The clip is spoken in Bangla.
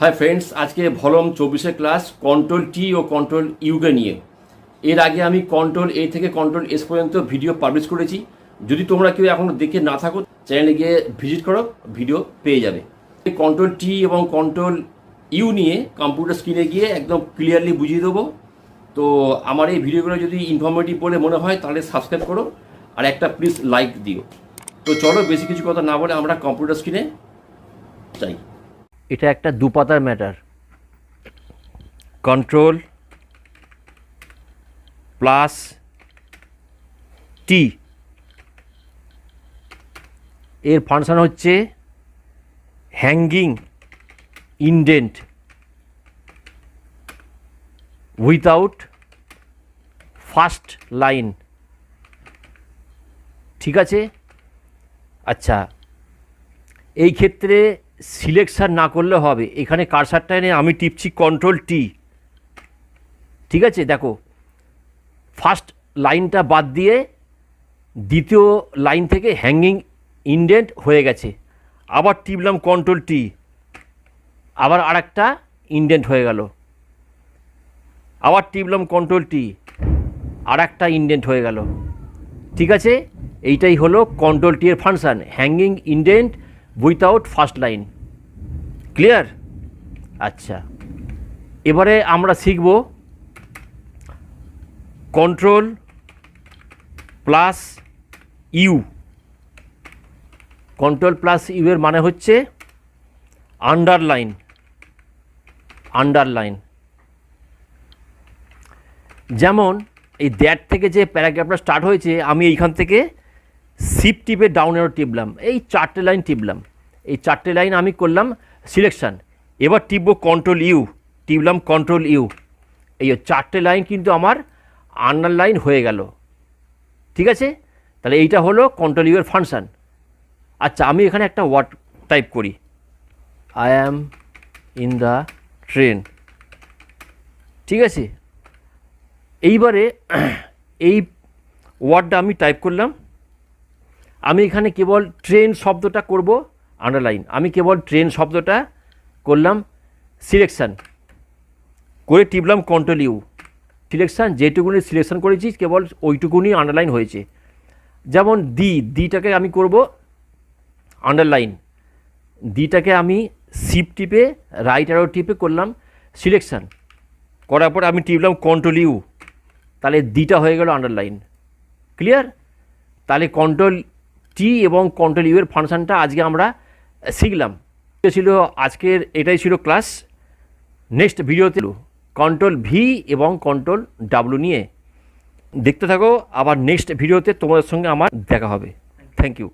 হাই ফ্রেন্ডস আজকে ভলম চব্বিশে ক্লাস কন্ট্রোল টি ও কন্ট্রোল ইউকে নিয়ে। এর আগে আমি কন্ট্রোল এ থেকে কন্ট্রোল এস পর্যন্ত ভিডিও পাবলিশ করেছি। যদি তোমরা কেউ এখনও দেখে না থাকো চ্যানেলে গিয়ে ভিজিট করো ভিডিও পেয়ে যাবে। কন্ট্রোল টি এবং কন্ট্রোল ইউ নিয়ে কম্পিউটার স্ক্রিনে গিয়ে একদম ক্লিয়ারলি বুঝিয়ে দেবো। তো আমার এই ভিডিওগুলো যদি ইনফরমেটিভ বলে মনে হয়, তাহলে সাবস্ক্রাইব করো আর একটা প্লিজ লাইক দিও। তো চলো বেশি কিছু কথা না বলে আমরা কম্পিউটার স্ক্রিনে চাই এটা একটা দুপাতার ম্যাটার কন্ট্রোল প্লাস টি এর ফাংশন হচ্ছে hanging indent without first line ঠিক আছে? আচ্ছা এই ক্ষেত্রে সিলেকশন না করলে হবে। এখানে কারসারটা এনে আমি টিপছি কন্ট্রোল টি ঠিক আছে? দেখো ফার্স্ট লাইনটা বাদ দিয়ে দ্বিতীয় লাইন থেকে হ্যাঙ্গিং ইন্ডেন্ট হয়ে গেছে। আবার টিপলাম কন্ট্রোল টি আবার আরেকটা ইন্ডেন্ট হয়ে গেল। আবার টিপলাম কন্ট্রোল টি আর একটা ইন্ডেন্ট হয়ে গেল। ঠিক আছে? এইটাই হলো কন্ট্রোল টি এর function hanging indent without first line clear আচ্ছা। এবারে আমরা শিখব control plus U control plus U এর মানে হচ্ছে আন্ডারলাইন আন্ডারলাইন যেমন এই দ্যাট থেকে যে প্যারাগ্রাফটা স্টার্ট হয়েছে, আমি এইখান থেকে সিপ টিপে ডাউন এরো টিপলাম, এই চারটে লাইন টিপলাম। এই চারটে লাইন আমি করলাম সিলেকশান এবার টিপবো কন্ট্রোল ইউ টিপলাম কন্ট্রোল ইউ এই চারটে লাইন কিন্তু আমার আন্ডারলাইন হয়ে গেল। ঠিক আছে? তাহলে এইটা হলো কন্ট্রোল ইউ এর ফাংশান আচ্ছা আমি এখানে একটা ওয়ার্ড টাইপ করি। I am in the train ঠিক আছে? এইবারে এই ওয়ার্ডটা আমি টাইপ করলাম। আমি এখানে কেবল ট্রেন শব্দটা করব আন্ডারলাইন আমি কেবল ট্রেন শব্দটা করলাম সিলেকশান করে টিপলাম কন্ট্রোল ইউ সিলেকশান যেটুকুনি সিলেকশান করেছি, কেবল ওইটুকুনি আন্ডারলাইন হয়েছে। যেমন দি দিটাকে আমি করব আন্ডারলাইন দিটাকে আমি সিপ টিপে রাইট অ্যারো টিপে করলাম সিলেকশান করার পর আমি টিপলাম কন্ট্রোল ইউ তাহলে দিটা হয়ে গেল আন্ডারলাইন ক্লিয়ার তাহলে কন্ট্রোল টি এবং কন্ট্রোল ইউ এর ফাংশনটা আজকে আমরা শিখলাম। ছিল আজকের, এটাই ছিল ক্লাস নেক্সট ভিডিওতে কন্ট্রোল ভি এবং কন্ট্রোল ডাব্লু নিয়ে। দেখতে থাকো, আবার নেক্সট ভিডিওতে তোমাদের সঙ্গে আমার দেখা হবে। Thank you